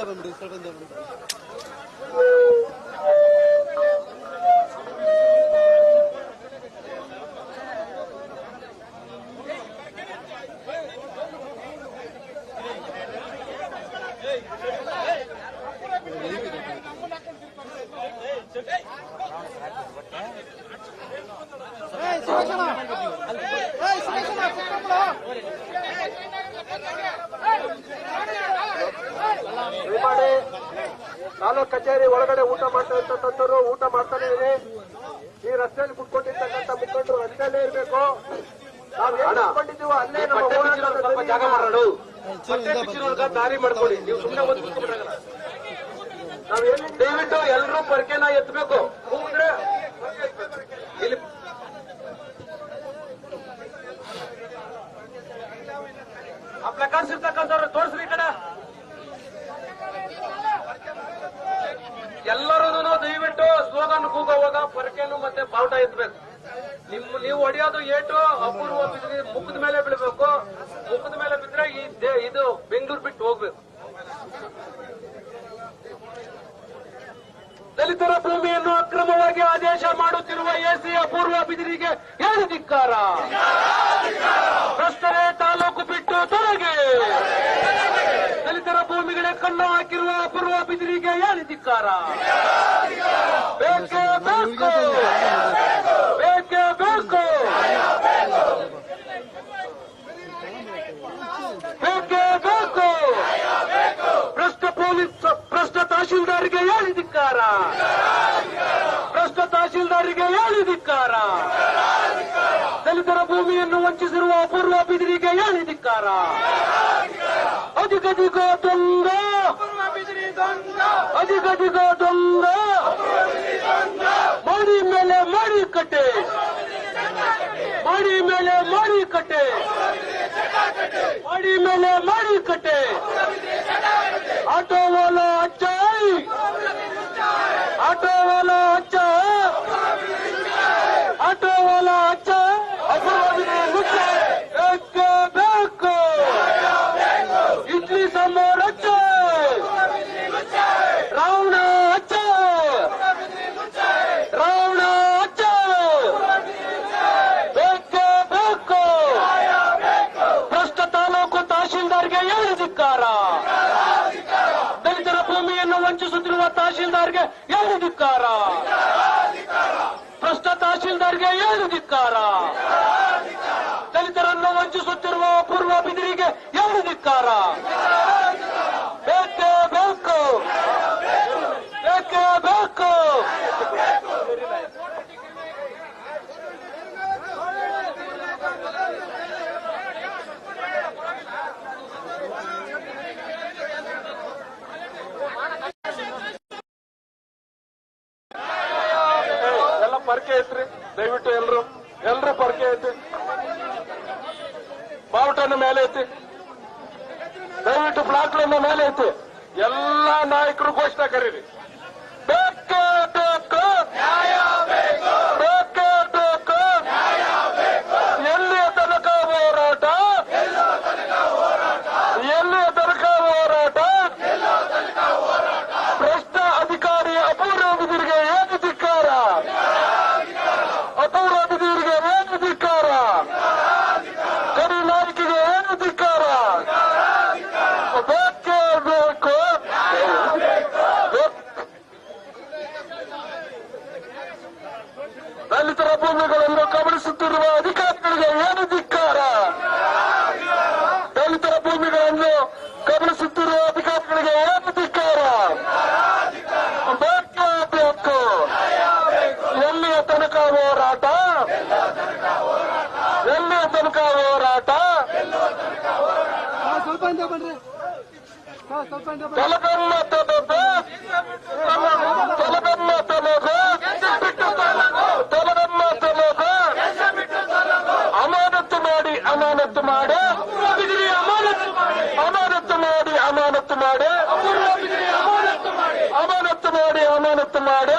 ಬಂದ್ಬಿಡಿ ಸ್ವಲ್ಪ ಬಂದ್ಬಿಡಿ ಮಾಡಿ ತಾಲೂಕ್ ಒಳಗಡೆ ಊಟ ಮಾಡ್ತಾ ಇರ್ತಕ್ಕಂಥವ್ರು ಊಟ ಮಾಡ್ತಾನೆ ಇದೆ ಈ ರಸ್ತೆಯಲ್ಲಿ ಕುತ್ಕೊಂಡಿರ್ತಕ್ಕಂಥ ಮುಖಂಡರು ರಸ್ತೆಯಲ್ಲೇ ಇರಬೇಕು. ನಾವು ಅಲ್ಲೇ ದಾರಿ ಮಾಡ್ಕೊಳ್ಳಿ. ನೀವು ಸುಮ್ಮನೆ ಒಂದು ಕುತ್ಕೊಂಡ್ಬಿಡಲ್ಲ. ನಾವ್ ಎಲ್ಲಿ ದಯವಿಟ್ಟು ಎಲ್ಲರೂ ಪರ್ಕೆನ ಎತ್ತಬೇಕು ಕೂಗಿದ್ರೆ ಇಲ್ಲಿ ಆ ಪ್ಲಕಾರ್ಡ್ಸ್ ಇರ್ತಕ್ಕಂಥವ್ರು ತೋರಿಸ್ರಿ ಈ ಕಡೆ ಎಲ್ಲರೂ ದಯವಿಟ್ಟು ಸ್ಲೋಗನ್ ಕೂಗೋವಾಗ ಪರಕೆನು ಮತ್ತೆ ಇರ್ಬೇಕು. ನಿಮ್ ನೀವು ಹೊಡೆಯೋದು ಏಟು, ಅಪೂರ್ವ ಬಿದ್ದರೆ ಮುಖದ ಮೇಲೆ ಬೀಳ್ಬೇಕು. ಮುಖದ ಮೇಲೆ ಬಿದ್ರೆ ಈ ಇದು ಬೆಂಗಳೂರು ಬಿಟ್ಟು ಹೋಗ್ಬೇಕು. ದಲಿತರ ಭೂಮಿಯನ್ನು ಅಕ್ರಮವಾಗಿ ಆದೇಶ ಮಾಡುತ್ತಿರುವ ಎಸಿ ಅಪೂರ್ವ ಬಿದಿರಿಗೆ ಏನು ಧಿಕ್ಕಾರ? ಭ್ರಷ್ಟರೇ ತಾಲೂಕು ಬಿಟ್ಟು ತೊಲಗೆ ದಲಿತರ ಭೂಮಿಗಳೇ ಕಣ್ಣು ಹಾಕಿರುವ ಅಪೂರ್ವ ಬಿದಿರಿಗೆ ಏನು ಧಿಕ್ಕಾರ? ಧಿಕ್ಕಾರ. ದಲಿತರ ಭೂಮಿಯನ್ನು ವಂಚಿಸಿರುವ ಅಪೂರ್ವ ಬಿದಿರಿಗೆ ಯಾಳಿ ಧಿಕ್ಕಾರ? ಅಧಿಕದಿಗೋ ದೊಂಗ ಅಧಿಕದಿಗೋ ದೊಂಗ ಮಾಡಿ ಮೇಲೆ ಮಾಡಿ ಕಟ್ಟೆ. ಮಾಡಿ ಮೇಲೆ ಮಾಡಿ ಕಟ್ಟೆ. ಮಾಡಿ ಮೇಲೆ ಮಾಡಿ ಕಟ್ಟೆ. ಆಟೋ ವಾಲ ಅಚ್ಚಾಯ್. ಧಿಕ್ಕಾರ ದಲಿತರನ್ನು ವಂಚಿಸುತ್ತಿರುವ ಪೂರ್ವ ಬಿದಿರಿಗೆ ಎರಡು ಧಿಕ್ಕಾರ? ಬಾವುಟನ ಮೇಲೆ ಐತಿ. ದಯವಿಟ್ಟು ಪ್ಲಾಟ್ಗಳನ್ನ ಮೇಲೆ ಐತಿ. ಎಲ್ಲಾ ನಾಯಕರು ಘೋಷಣೆ ಕರೀರಿ ಬೇಕೇ ಬೇಕು ಬೇಕೇ ಬೇಕು ಎಲ್ಲಿಯ ತನಕ ಹೋರಾಟ ಎಲ್ಲಿಯ ತನಕ ಹೋರಾಟ ಭ್ರಷ್ಟ ಅಧಿಕಾರಿ ಅಪೂರ್ವ ಬಿದಿರಿಗೆ ಏನು ಧಿಕ್ಕಾರ ಅಪೂರ್ವ ಬಿದಿರಿಗೆ ಏನು ಧಿಕ್ಕಾರ ದಲಿತರ ಭೂಮಿಗಳನ್ನು ಕಬಳಿಸುತ್ತಿರುವ ಅಧಿಕಾರಿಗಳಿಗೆ ಏನು ಧಿಕ್ಕಾರ ದಲಿತರ ಭೂಮಿಗಳನ್ನು ಕಬಳಿಸುತ್ತಿರುವ ಅಧಿಕಾರಿಗಳಿಗೆ ಏನು ಧಿಕ್ಕಾರ ಬೇಕೇ ಬೇಕು ಎಲ್ಲಿಯ ತನಕ ಹೋರಾಟ ಎಲ್ಲಿಯ ತನಕ ಹೋರಾಟ ಸರ್, ಸ್ವಲ್ಪ ಹಿಂದೆ ಬನ್ರಿ ಸರ್, ಸ್ವಲ್ಪ ಹಿಂದೆ ಬನ್ರಿ ತೊಲಗಮ್ಮ ತೊಲಗು. ತೊಲಗಮ್ಮ ತೊಲಗು. ತೊಲಗಮ್ಮ ತೊಲಗು. ಅಮಾನತ್ತು ಮಾಡಿ ಅಮಾನತ್ತು ಮಾಡಿ. ಅಮಾನತ್ತು ಮಾಡಿ ಅಮಾನತ್ತು ಮಾಡಿ. ಅಮಾನತ್ತು ಮಾಡಿ ಅಮಾನತ್ತು ಮಾಡಿ.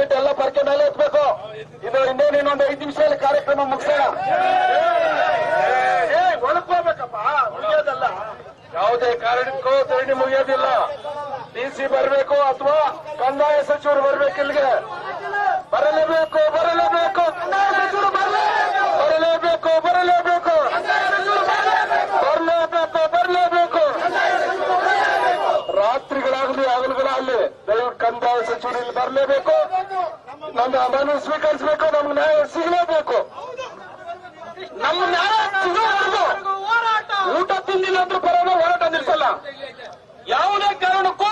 ದಯವಿಟ್ಟು ಎಲ್ಲ ಪರ್ಕೆ ಮೇಲೆ ಎತ್ಬೇಕು. ಇದು ಇನ್ನೇನು ಇನ್ನೊಂದು ಐದು ನಿಮಿಷದಲ್ಲಿ ಕಾರ್ಯಕ್ರಮ ಮುಗಿಸೋಣ. ಒಳಕೋಬೇಕಪ್ಪ ಮುಗಿಯೋದಲ್ಲ. ಯಾವುದೇ ಕಾರಣಕ್ಕೂ ಸರಣಿ ಮುಗಿಯೋದಿಲ್ಲ. ಡಿ ಸಿ ಬರಬೇಕು ಅಥವಾ ಕಂದಾಯ ಸಚಿವರು ಬರಬೇಕು ಇಲ್ಲಿಗೆ. ಬರಲೇಬೇಕು ಬರಲೇಬೇಕು. ಬರಲೇಬೇಕು ಬರಲೇಬೇಕು. ಬರಲೇಬೇಕು ಬರಲೇಬೇಕು. ರಾತ್ರಿಗಳಾಗಲಿ ಹಗಲುಗಳಾಗಲಿ ದಯವಿಟ್ಟು ಕಂದಾಯ ಸಚಿವರು ಇಲ್ಲಿ ಬರಲೇಬೇಕು. ನಮ್ಮ ಮನವಿ ಸ್ವೀಕರಿಸಬೇಕು, ನಮ್ಗೆ ನ್ಯಾಯ ಸಿಗಲೇಬೇಕು. ನಮ್ಮ ನ್ಯಾಯ ಸಿಗೋವರೆಗೂ ಊಟ ತಿಂದಿಲ್ಲ ಅಂದ್ರೆ ಪರವಾಗಿಲ್ಲ, ಹೋರಾಟ ನಿಲ್ಸಲ್ಲ ಯಾವುದೇ ಕಾರಣಕ್ಕೂ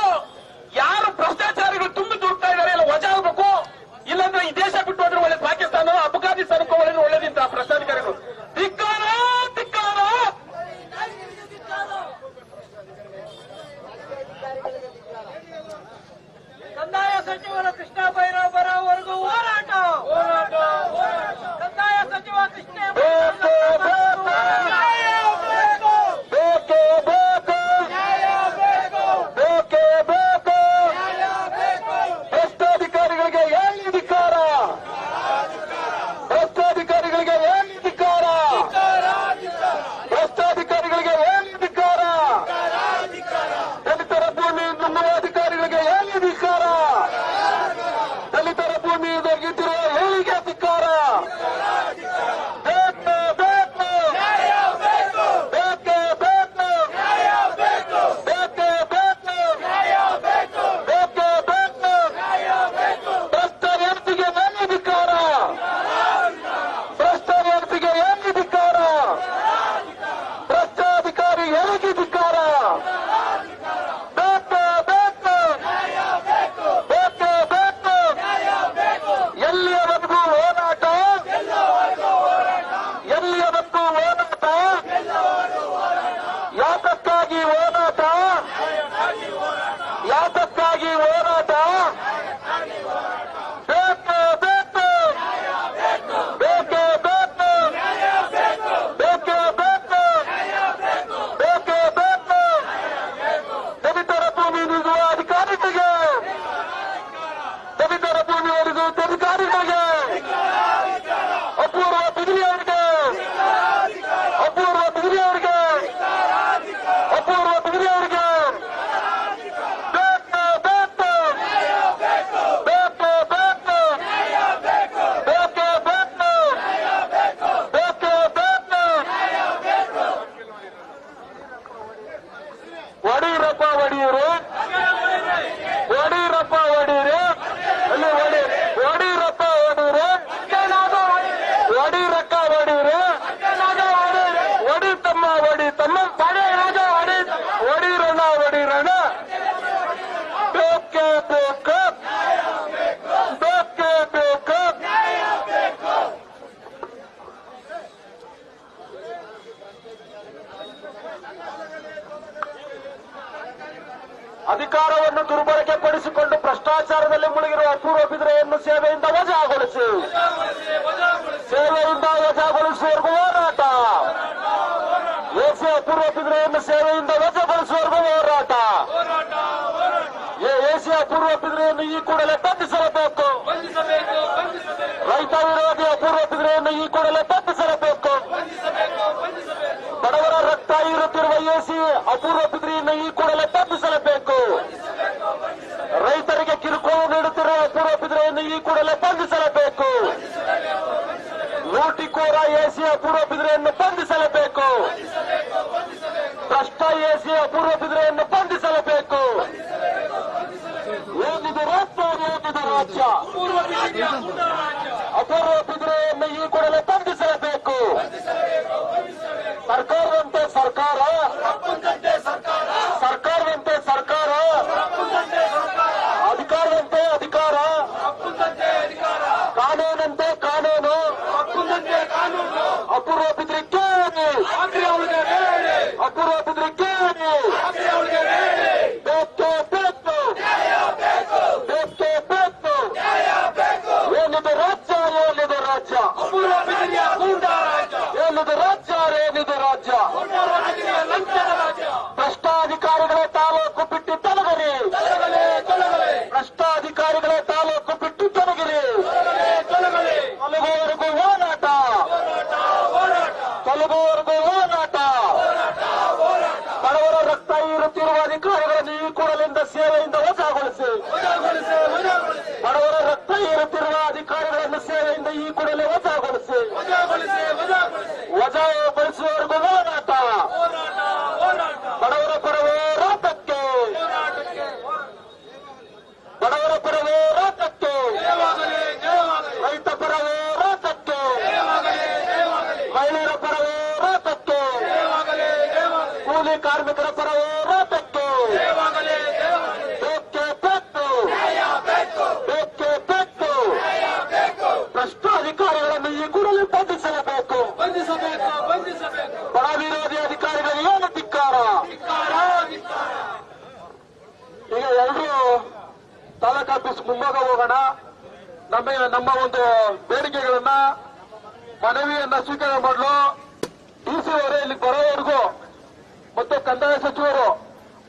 ಯಾರು ಭ್ರಷ್ಟಾಚಾರಿಗಳು ತುಂಬಿ ದುಡ್ತಾ ಇದಾರೆ ಇಲ್ಲ ವಜಾ ಆಗ್ಬೇಕು, ಇಲ್ಲಾಂದ್ರೆ ಈ ದೇಶ ಬಿಟ್ಟು ಹೋದ್ರೆ ಒಳ್ಳೆ ಪಾಕಿಸ್ತಾನ ಅಫ್ಘಾನಿಸ್ತಾನಕ್ಕೂ ಒಳ್ಳೆ ಒಳ್ಳೇದಿಂತ ಭ್ರಷ್ಟಾಧಿಕಾರಿಗಳು? ಧಿಕ್ಕಾರ ಧಿಕ್ಕಾರ! ಕಂದಾಯ ಸಚಿವರು Victory! ಅಧಿಕಾರವನ್ನು ದುರ್ಬಳಕೆ ಪಡಿಸಿಕೊಂಡು ಭ್ರಷ್ಟಾಚಾರದಲ್ಲಿ ಮುಳುಗಿರುವ ಅಪೂರ್ವ ಬಿದ್ರೆಯನ್ನು ಸೇವೆಯಿಂದ ವಜಾಗೊಳಿಸಿ. ಸೇವೆಯಿಂದ ವಜಾಗೊಳಿಸುವವರೆಗೂ ಹೋರಾಟ. ಎಸಿ ಅಪೂರ್ವ ಬಿದ್ರೆಯನ್ನು ಸೇವೆಯಿಂದ ವಜಾಗೊಳಿಸುವವರೆಗೂ ಹೋರಾಟ. ಎಸಿ ಅಪೂರ್ವ ಬಿದ್ರೆಯನ್ನು ಈ ಕೂಡಲೇ ಬಂಧಿಸಲೇಬೇಕು ರೈತ ವಿರೋಧಿ ಅಪೂರ್ವ ಬಿದ್ರೆಯನ್ನು ಈ ಕೂಡಲೇ ಬಂಧಿಸಲೇಬೇಕು ಬಡವರ ರಕ್ತ ಇರುತ್ತಿರುವ ಎಸಿ ಅಪೂರ್ವ ಬಿದ್ರೆಯನ್ನು ಈ ಕೂಡಲೇ ಬಂಧಿಸಲೇಬೇಕು ರೈತರಿಗೆ ಕಿರುಕುಳ ನೀಡುತ್ತಿರುವ ಅಪೂರ್ವ ಬಿದ್ರೆಯನ್ನು ಈ ಕೂಡಲೇ ಬಂಧಿಸಲೇಬೇಕು ಲೂಟಿಕೋರ ಎಸಿ ಪೂರ್ವ ಬಿದಿರೆಯನ್ನು ಬಂಧಿಸಲೇಬೇಕು. ಭ್ರಷ್ಟ ಎಸಿ ಪೂರ್ವ ಬಿದಿರೆಯನ್ನು ಬಂಧಿಸಲೇಬೇಕು. ಏನಿದು ರಾಷ್ಟ್ರ ಏನಿದು ರಾಜ್ಯ. ಅಪೂರ್ವ ಬಿದಿರೆಯನ್ನು ಈ ಕೂಡಲೇ ಬಂಧಿಸಲೇಬೇಕು. ಸರ್ಕಾರದಂತೆ ಸರ್ಕಾರ ಸರ್ಕಾರದಂತೆ ಸರ್ಕಾರ ಅಧಿಕಾರದಂತೆ ಅಧಿಕಾರ ಕಾನೂನಂತೆ ಕಾನೂನು ಅಪೂರ್ವ ಬಿದ್ರೆ ಕೇಳಿ ಅಪೂರ್ವ ಬಿದ್ರೆ ಕೇಳಿ ಬೇಕೇ ಬೇಕು ಬೇಕೇ ಬೇಕು ಏನಿದೆ ರಾಜ್ಯ ಏನಿದೆ ರಾಜ್ಯ ಏನಿದೆ ರಾಜ್ಯ ಏನಿದೆ ರಾಜ್ಯ ಭ್ರಷ್ಟಾಧಿಕಾರಿಗಳ ತಾಲೂಕು ಬಿಟ್ಟು ತೊಲಗರಿ ಭ್ರಷ್ಟಾಧಿಕಾರಿಗಳ ತಾಲೂಕು ಬಿಟ್ಟು ತೊಲಗಿರಿ ತೊಲಗುವವರೆಗೂ ಹೋರಾಟ ತೊಲಗುವವರೆಗೂ ಹೋರಾಟ ಬಡವರ ರಕ್ತ ಇರುತ್ತಿರುವ ಅಧಿಕಾರಿಗಳನ್ನು ಈ ಕೂಡಲಿಂದ ಸೇವೆಯಿಂದ ವಜಾಗೊಳಿಸಿ. ಬಡವರ ರಕ್ತ ಇರುತ್ತಿರುವ ಅಧಿಕಾರಿಗಳನ್ನು ಸೇವೆಯಿಂದ ಈ ಕೂಡಲೇ ವಜಾಗೊಳಿಸಿ. ವಜಾಗೊಳಿಸುವವರೆಗೂ ಹೋರಾಟ ಬಡವರ ಪರ ಹೋರಾಟಕ್ಕೆ ಬಡವರ ಪರ ಹೋರಾಟಕ್ಕೆ ರೈತ ಪರ ಹೋರಾಟಕ್ಕೆ ಮಹಿಳೆಯರ ಪರ ಹೋರಾಟಕ್ಕೆ ಕೂಲಿ ಕಾರ್ಮಿಕರ ಪರ ಹೋರಾಟಕ್ಕೆ ಬೇಕೇ ಪೆಟ್ಟು ಬೇಕೇ ಬೇಕು ಭ್ರಷ್ಟ ಅಧಿಕಾರಿಗಳನ್ನು ಈ ಕೂಡಲೇ ಬಂಧಿಸಲೇಬೇಕು. ಬಂಧಿಸಬೇಕು ಬಂಧಿಸಬೇಕು. ಬಡ ವಿರೋಧಿ ಅಧಿಕಾರಿಗಳು ಏನು ಧಿಕ್ಕಾರ? ಈಗ ಎಲ್ಲರೂ ತಾಲೂಕ್ ಆಫೀಸ್ ಮುಂಭಾಗ ಹೋಗೋಣ. ನಮ್ಮ ನಮ್ಮ ಒಂದು ಬೇಡಿಕೆಗಳನ್ನ ಮನವಿಯನ್ನ ಸ್ವೀಕಾರ ಮಾಡಲು. ಡಿಸಿ ಅವರೇ ಇಲ್ಲಿ ಬರೋವರೆಗೂ ಮತ್ತೆ ಕಂದಾಯ ಸಚಿವರು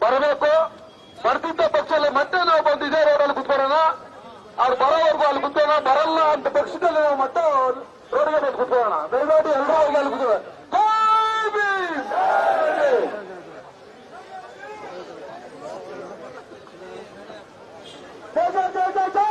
ಬರಬೇಕು. ಬರ್ತಿದ್ದ ಪಕ್ಷದಲ್ಲಿ ಮತ್ತೆ ನಾವು ಬಂದು ಇದೇ ರೋಡಲ್ಲಿ ಕುತ್ಕೊಳ್ಳೋಣ. ಅವ್ರು ಬರೋವರೆಗೂ ಅಲ್ಲಿ ಕುತ್ಕೋಣ ಬರಲ್ಲ ಅಂತ ಪಕ್ಷದಲ್ಲಿ ನಾವು ಮತ್ತೆ ರೋಡ್ಗೆ ಬಂದು ಕುತ್ಕೊಳ್ಳೋಣ. ದಯಮಾಡಿ ಎಲ್ಲರೂ ಹೋಗಿ ಅಲ್ಲಿ! ಜೈ ಜೈ